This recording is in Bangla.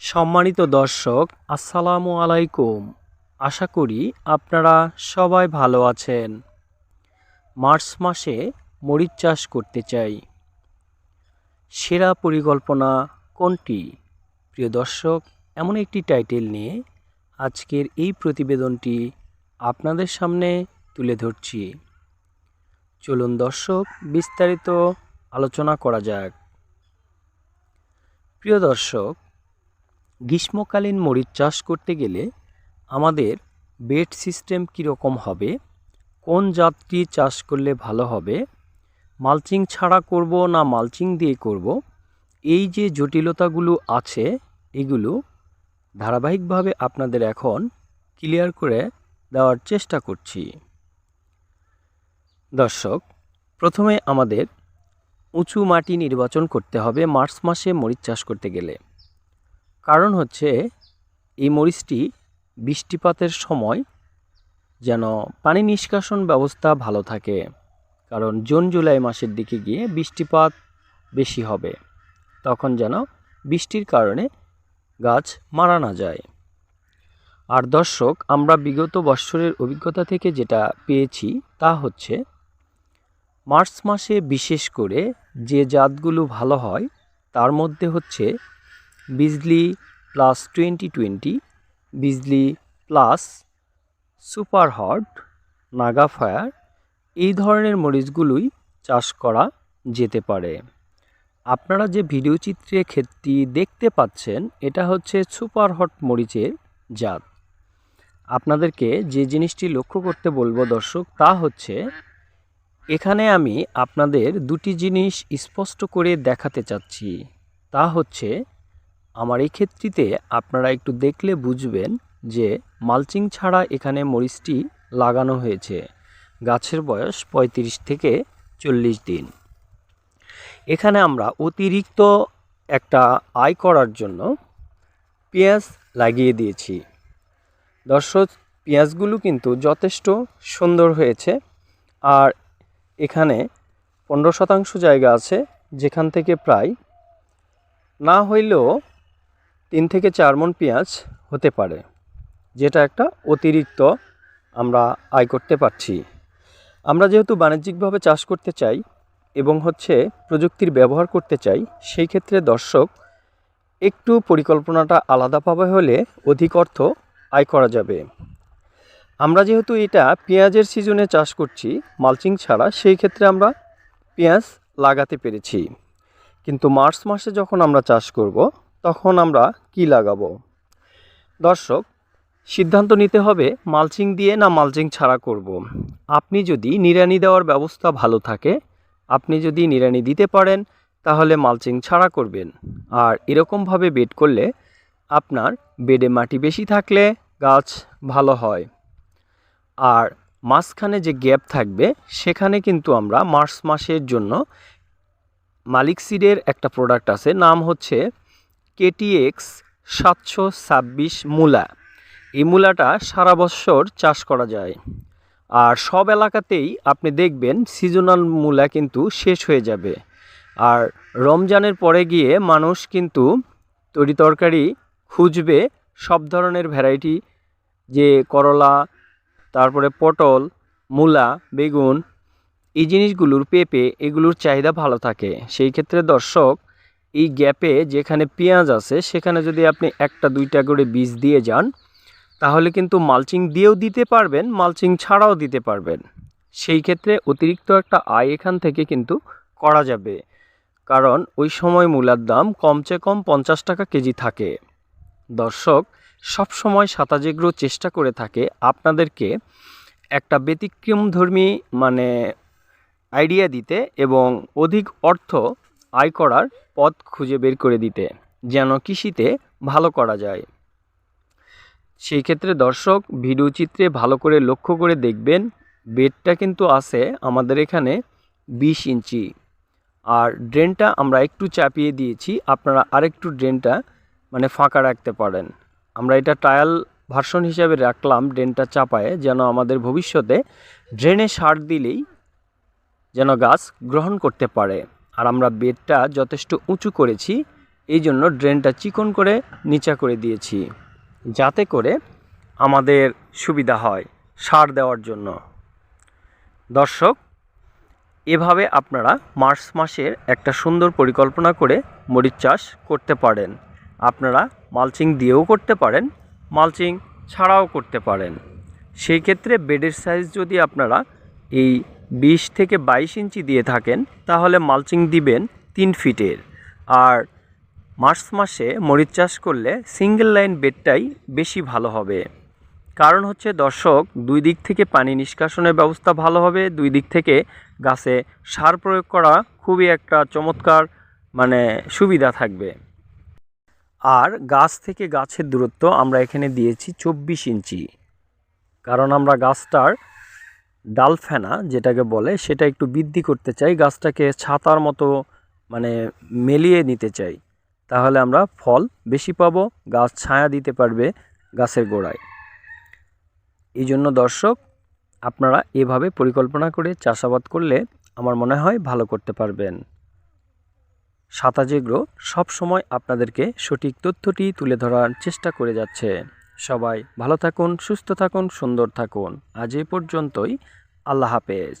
সম্মানিত দর্শক, আসসালামু আলাইকুম। আশা করি আপনারা সবাই ভালো আছেন। মার্চ মাসে মরিচ চাষ করতে চাই। সেরা পরিকল্পনা কোনটি? প্রিয় দর্শক, এমন একটি টাইটেল নিয়ে আজকের এই প্রতিবেদনটি আপনাদের সামনে তুলে ধরছি। চলুন দর্শক, বিস্তারিত আলোচনা করা যাক। প্রিয় দর্শক গ্রীষ্মকালীন মরিচ চাষ করতে গেলে আমাদের বেড সিস্টেম কীরকম হবে? কোন জাতটি চাষ করলে ভালো হবে? মালচিং ছাড়া করব না মালচিং দিয়ে করব? এই যে জটিলতাগুলো আছে, এগুলো ধারাবাহিকভাবে আপনাদের এখন ক্লিয়ার করে দেওয়ার চেষ্টা করছি। দর্শক, প্রথমে আমাদের উঁচু মাটি নির্বাচন করতে হবে মার্চ মাসে মরিচ চাষ করতে গেলে। কারণ হচ্ছে এই মরিচটি বৃষ্টিপাতের সময় যেন পানি নিষ্কাশন ব্যবস্থা ভালো থাকে। কারণ জুন, জুলাই মাসের দিকে গিয়ে বৃষ্টিপাত বেশি হবে। তখন যেন বৃষ্টির কারণে গাছ মারা না যায়। আর দর্শক, আমরা বিগত বৎসরের অভিজ্ঞতা থেকে যেটা পেয়েছি তা হচ্ছে, মার্চ মাসে বিশেষ করে যে জাতগুলো ভালো হয়, তার মধ্যে হচ্ছে Bijli plus twenty twenty Bijli plus super hot Naga fire এই ধরনের মরিচগুলোই চাষ করা যেতে পারে। আপনারা যে ভিডিও চিত্রে ক্ষেতটি দেখতে পাচ্ছেন, এটা হচ্ছে সুপার হট মরিচের জাত। আপনাদেরকে যে জিনিসটি লক্ষ্য করতে বলব দর্শক, তা হচ্ছে এখানে আমি আপনাদের দুটি জিনিস স্পষ্ট করে দেখাতে চাচ্ছি। তা হচ্ছে আমার এই ক্ষেত্রিতে আপনারা একটু দেখলে বুঝবেন যে মালচিং ছাড়া এখানে মরিচটি লাগানো হয়েছে। গাছের বয়স ৩৫ থেকে চল্লিশ দিন। এখানে আমরা অতিরিক্ত একটা আয় করার জন্য পেঁয়াজ লাগিয়ে দিয়েছি। দর্শক, পেঁয়াজগুলো কিন্তু যথেষ্ট সুন্দর হয়েছে আর এখানে পনেরো শতাংশ জায়গা আছে যেখান থেকে প্রায় না হইলেও তিন থেকে চার মন পেঁয়াজ হতে পারে, যেটা একটা অতিরিক্ত আমরা আয় করতে পারছি। আমরা যেহেতু বাণিজ্যিকভাবে চাষ করতে চাই এবং হচ্ছে প্রযুক্তির ব্যবহার করতে চাই, সেই ক্ষেত্রে দর্শক, একটু পরিকল্পনাটা আলাদাভাবে হলে অধিক অর্থ আয় করা যাবে। আমরা যেহেতু এটা পেঁয়াজের সিজনে চাষ করছি, মালচিং ছাড়া সেই ক্ষেত্রে আমরা পেঁয়াজ লাগাতে পেরেছি। কিন্তু মার্চ মাসে যখন আমরা চাষ করব তখন আমরা কি লাগাবো? দর্শক, সিদ্ধান্ত নিতে হবে মালচিং দিয়ে না মালচিং ছাড়া করব। আপনি যদি নিড়ানি দেওয়ার ব্যবস্থা ভালো থাকে, আপনি যদি নিড়ানি দিতে পারেন, তাহলে মালচিং ছাড়া করবেন। আর এরকমভাবে বেড করলে আপনার বেডে মাটি বেশি থাকলে গাছ ভালো হয়। আর মাঝখানে যে গ্যাপ থাকবে, সেখানে কিন্তু আমরা মার্চ মাসের জন্য মালিক সিডের একটা প্রোডাক্ট আছে, নাম হচ্ছে কেটিএক্স সাতশো ছাব্বিশ মূলা। এই মূলাটা সারা বছর চাষ করা যায়। আর সব এলাকাতেই আপনি দেখবেন সিজনাল মূলা কিন্তু শেষ হয়ে যাবে। আর রমজানের পরে গিয়ে মানুষ কিন্তু তরি তরকারি খুঁজবে, সব ধরনের ভ্যারাইটি যে করলা, তারপরে পটল, মূলা, বেগুন, এই জিনিসগুলোর পেঁপে এগুলোর চাহিদা ভালো থাকে। সেই ক্ষেত্রে দর্শক এই গ্যাপে যেখানে পেঁয়াজ আছে, সেখানে যদি আপনি একটা, দুইটা করে বীজ দিয়ে যান, তাহলে কিন্তু মালচিং দিয়েও দিতে পারবেন, মালচিং ছাড়াও দিতে পারবেন। সেই ক্ষেত্রে অতিরিক্ত একটা আয় এখান থেকে কিন্তু করা যাবে। কারণ ওই সময় মূলার দাম কমচে কম পঞ্চাশ টাকা কেজি থাকে। দর্শক, সব সময় সাতাজেগ্রো চেষ্টা করে থাকে আপনাদেরকে একটা ব্যতিক্রমধর্মী মানে আইডিয়া দিতে এবং অধিক অর্থ আয় করার পথ খুঁজে বের করে দিতে, যেন কৃষিতে ভালো করা যায়। সেই ক্ষেত্রে দর্শক, ভিডিও চিত্রে ভালো করে লক্ষ্য করে দেখবেন, বেডটা কিন্তু আছে আমাদের এখানে বিশ ইঞ্চি। আর ড্রেনটা আমরা একটু চাপিয়ে দিয়েছি, আপনারা আরেকটু ড্রেনটা মানে ফাঁকা রাখতে পারেন। আমরা এটা ট্রায়াল ভার্সন হিসাবে রাখলাম ড্রেনটা চাপায়ে, যেন আমাদের ভবিষ্যতে ড্রেনে সার দিলেই যেন গাছ গ্রহণ করতে পারে। আর আমরা বেডটা যথেষ্ট উঁচু করেছি, এই জন্য ড্রেনটা চিকন করে নিচা করে দিয়েছি, যাতে করে আমাদের সুবিধা হয় সার দেওয়ার জন্য। দর্শক, এভাবে আপনারা মার্চ মাসের একটা সুন্দর পরিকল্পনা করে মরিচ চাষ করতে পারেন। আপনারা মালচিং দিয়েও করতে পারেন, মালচিং ছাড়াও করতে পারেন। সেই ক্ষেত্রে বেডের সাইজ যদি আপনারা এই বিশ থেকে বাইশ ইঞ্চি দিয়ে থাকেন, তাহলে মালচিং দিবেন তিন ফিটের। আর মার্চ মাসে মরিচ চাষ করলে সিঙ্গেল লাইন বেডটাই বেশি ভালো হবে। কারণ হচ্ছে দর্শক, দুই দিক থেকে পানি নিষ্কাশনের ব্যবস্থা ভালো হবে, দুই দিক থেকে গাছে সার প্রয়োগ করা খুবই একটা চমৎকার মানে সুবিধা থাকবে। আর গাছ থেকে গাছের দূরত্ব আমরা এখানে দিয়েছি চব্বিশ ইঞ্চি। কারণ আমরা গাছটার ডাল ফেনা যেটাকে বলে, সেটা একটু বৃদ্ধি করতে চাই, গাছটাকে ছাতার মতো মানে মেলিয়ে নিতে চাই। তাহলে আমরা ফল বেশি পাব, গাছ ছায়া দিতে পারবে গাছের গোড়ায়। এই জন্য দর্শক, আপনারা এভাবে পরিকল্পনা করে চাষাবাদ করলে আমার মনে হয় ভালো করতে পারবেন। সাতাজেগ্রো সবসময় আপনাদেরকে সঠিক তথ্যটি তুলে ধরার চেষ্টা করে যাচ্ছে। সবাই ভালো থাকুন, সুস্থ থাকুন, সুন্দর থাকুন। আজ এ পর্যন্তই। আল্লাহ হাফেজ।